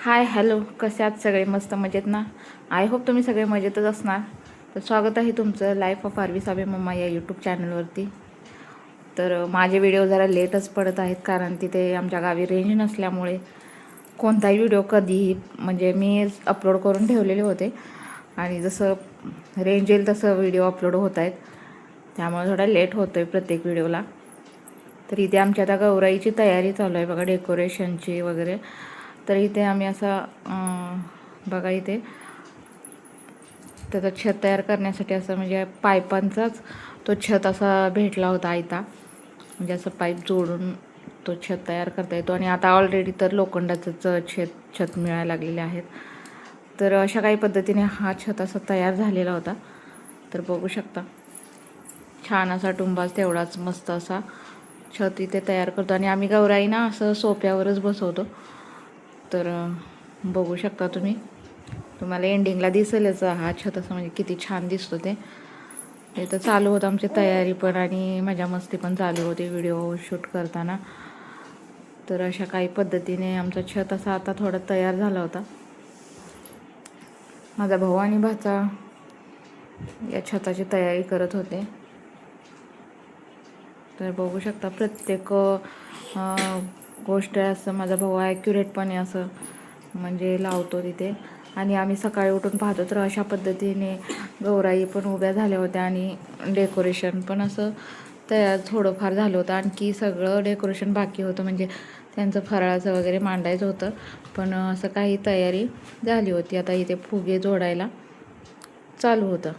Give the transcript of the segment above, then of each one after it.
Hi hello कसे आहात सगळे? मस्त मजेत ना? आय होप तुम्ही सगळे मजेतच असणार. तर स्वागत आहे तुमचं life of Aarvi Sabe mamma या यूट्यूब चॅनलवरती तर माझे व्हिडिओ जरा लेटच पडत आहेत कारण तिथे आमच्या गावी रेंज नसल्यामुळे कोणताही व्हिडिओ कधीही म्हणजे मी अपलोड करून ठेवलेले होते. आणि जसं रेंज येईल तसं व्हिडिओ अपलोड होत आहेत. त्यामुळे थोडा लेट होतो आहे प्रत्येक व्हिडिओला तर इथे आमच्या आता गौराईची तयारी चालू आहे बघा डेकोरेशनची वगैरे. तर इथे आम्ही असा बघा इथे. त्याचं छत तयार करण्यासाठी असं म्हणजे पाईपांचाच तो छत असा भेटला होता आयता. म्हणजे असं पाईप जोडून तो छत तयार करता येतो. आणि आता ऑलरेडी तर लोखंडाचंच छत छत मिळायला लागलेले आहेत. तर अशा काही पद्धतीने हा छत असा तयार झालेला होता. तर बघू शकता. छान असा टुंबाच तेवढाच मस्त असा छत इथे तयार करतो. आणि आम्ही गौराई ना असं सोप्यावरच बसवतो. तर बघू शकता तुम्ही. तुम्हाला एंडिंगला दिसेलच हा छत असं म्हणजे किती छान दिसतो ते. तर चालू होतं आमची तयारी पण आणि मजा मस्ती पण चालू होती व्हिडिओ शूट करताना. तर अशा काही पद्धतीने आमचा छत असा आता थोडा तयार झाला होता. माझा भाऊ आणि भाचा या छताची तयारी करत होते. तर बघू शकता प्रत्येक गोष्ट असं माझा भाऊ ॲक्युरेटपणे असं. म्हणजे लावतो तिथे. आणि आम्ही सकाळी उठून पाहतो तर अशा पद्धतीने गौराई पण उभ्या झाल्या होत्या आणि डेकोरेशन पण असं तयार थोडंफार झालं होतं. आणखी सगळं डेकोरेशन बाकी होतं. म्हणजे त्यांचं फराळाचं वगैरे मांडायचं होतं. पण असं काही तयारी झाली होती. आता इथे फुगे जोडायला चालू होतं.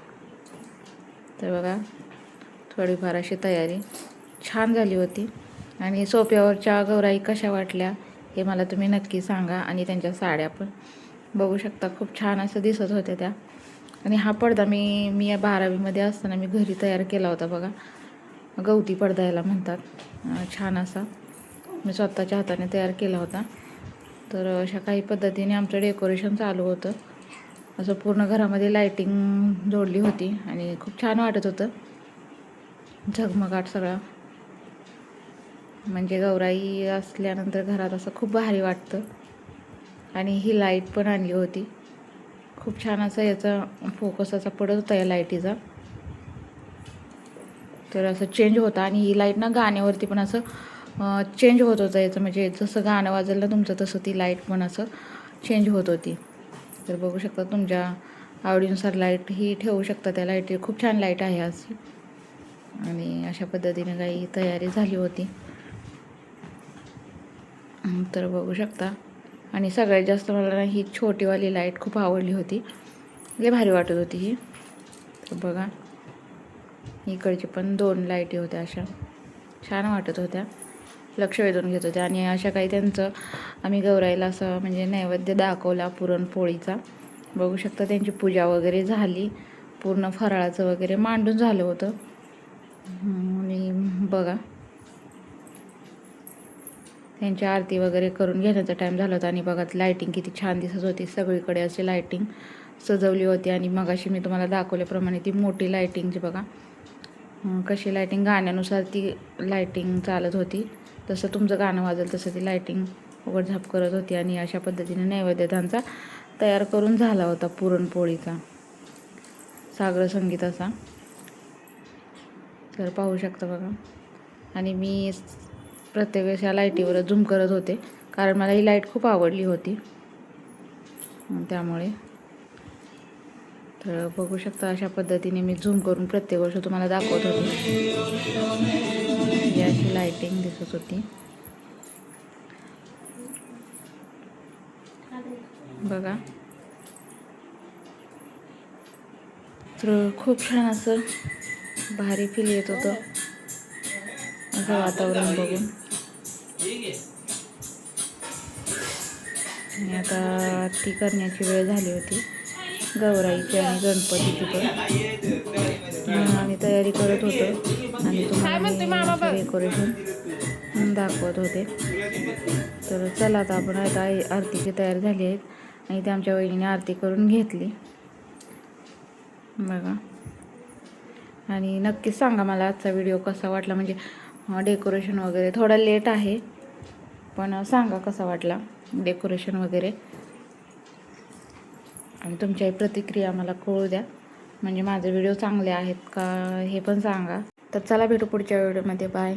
तर बघा थोडीफार अशी तयारी छान झाली होती. आणि सोप्यावरच्या गौराई कशा वाटल्या हे मला तुम्ही नक्की सांगा आणि त्यांच्या साड्या पण बघू शकता. खूप छान असं दिसत होत्या त्या. आणि हा पडदा मी मी या बारावीमध्ये असताना मी घरी तयार केला होता बघा. गवती पडदा याला म्हणतात छान असा. मी स्वतःच्या हाताने तयार केला होता. तर अशा काही पद्धतीने आमचं डेकोरेशन चालू होतं. असं पूर्ण घरामध्ये लाईटिंग जोडली होती आणि खूप छान वाटत होतं. झगमगाट सगळा. म्हणजे गौराई असल्यानंतर घरात असं खूप भारी वाटतं. आणि ही लाइट पण आणली होती. खूप छान असा याचा फोकस असा पडत होता या लाईटीचा तर असं चेंज होता आणि ही लाइट ना गाण्यावरती पण असं चेंज होत होतं याचं. म्हणजे जसं गाणं वाजलं तुमचं तसं ती लाइट पण असं चेंज होत होती. तर बघू शकता तुमच्या आवडीनुसार लाइट ही ठेवू शकता त्या लाईटी खूप छान लाइट आहे अशी आणि अशा पद्धतीने काही तयारी झाली होती. तर बघू शकता. आणि सगळ्यात जास्त मला ही छोटीवाली लाइट खूप आवडली होती. लय भारी वाटत होती ही. तर बघा. इकडची पण दोन लाईटी होत्या अशा. छान वाटत होत्या. लक्ष वेधून घेत होत्या आणि अशा काही त्यांचं आम्ही गौराईला असं म्हणजे नैवेद्य दाखवला पुरणपोळीचा. बघू शकता त्यांची पूजा वगैरे झाली. पूर्ण फराळाचं वगैरे मांडून झालं होतं. आणि बघा. त्यांची आरती वगैरे करून घेण्याचा टाईम झाला होता. आणि बघा लाईटिंग किती छान दिसत होती. सगळीकडे अशी लाईटिंग सजवली होती. आणि मगाशी मी तुम्हाला दाखवल्याप्रमाणे ती मोठी लाईटिंगची बघा कशी लाईटिंग गाण्यानुसार ती लाईटिंग चालत होती. जसं तुमचं गाणं वाजेल तसं ती लाईटिंग उघडझाप करत होती. आणि अशा पद्धतीने नैवेद्य त्यांचा तयार करून झाला होता पुरणपोळीचा. सागर संगीत असा. तर पाहू शकता बघा. आणि मी प्रत्येक वेळेस या लाईटीवर झूम करत होते. कारण मला ही लाइट खूप आवडली होती. त्यामुळे तर बघू शकता अशा पद्धतीने मी झूम करून प्रत्येक वर्ष तुम्हाला दाखवत होते. ही अशी लाईटिंग दिसत होती. बघा. तर खूप छान असं भारी फील येत होतं. असं वातावरण बघून. आणि आता आरती करण्याची वेळ झाली होती. गौराईची आणि गणपतीची पण. म्हणून आम्ही तयारी करत होतो. आणि तुम्हाला डेकोरेशन दाखवत होते. तर चला आता आपण आता आरतीची तयारी झाली आहे. आणि ते आमच्या वहिनीने आरती करून घेतली. बघा. आणि नक्कीच सांगा मला आजचा व्हिडिओ कसा वाटला? म्हणजे डेकोरेशन वगैरे. थोडा लेट आहे पण सांगा कसा वाटला डेकोरेशन वगैरे? आणि तुमच्याही प्रतिक्रिया मला कळू द्या. म्हणजे माझे व्हिडिओ चांगले आहेत का हे पण सांगा. तर चला भेटू पुढच्या व्हिडिओमध्ये बाय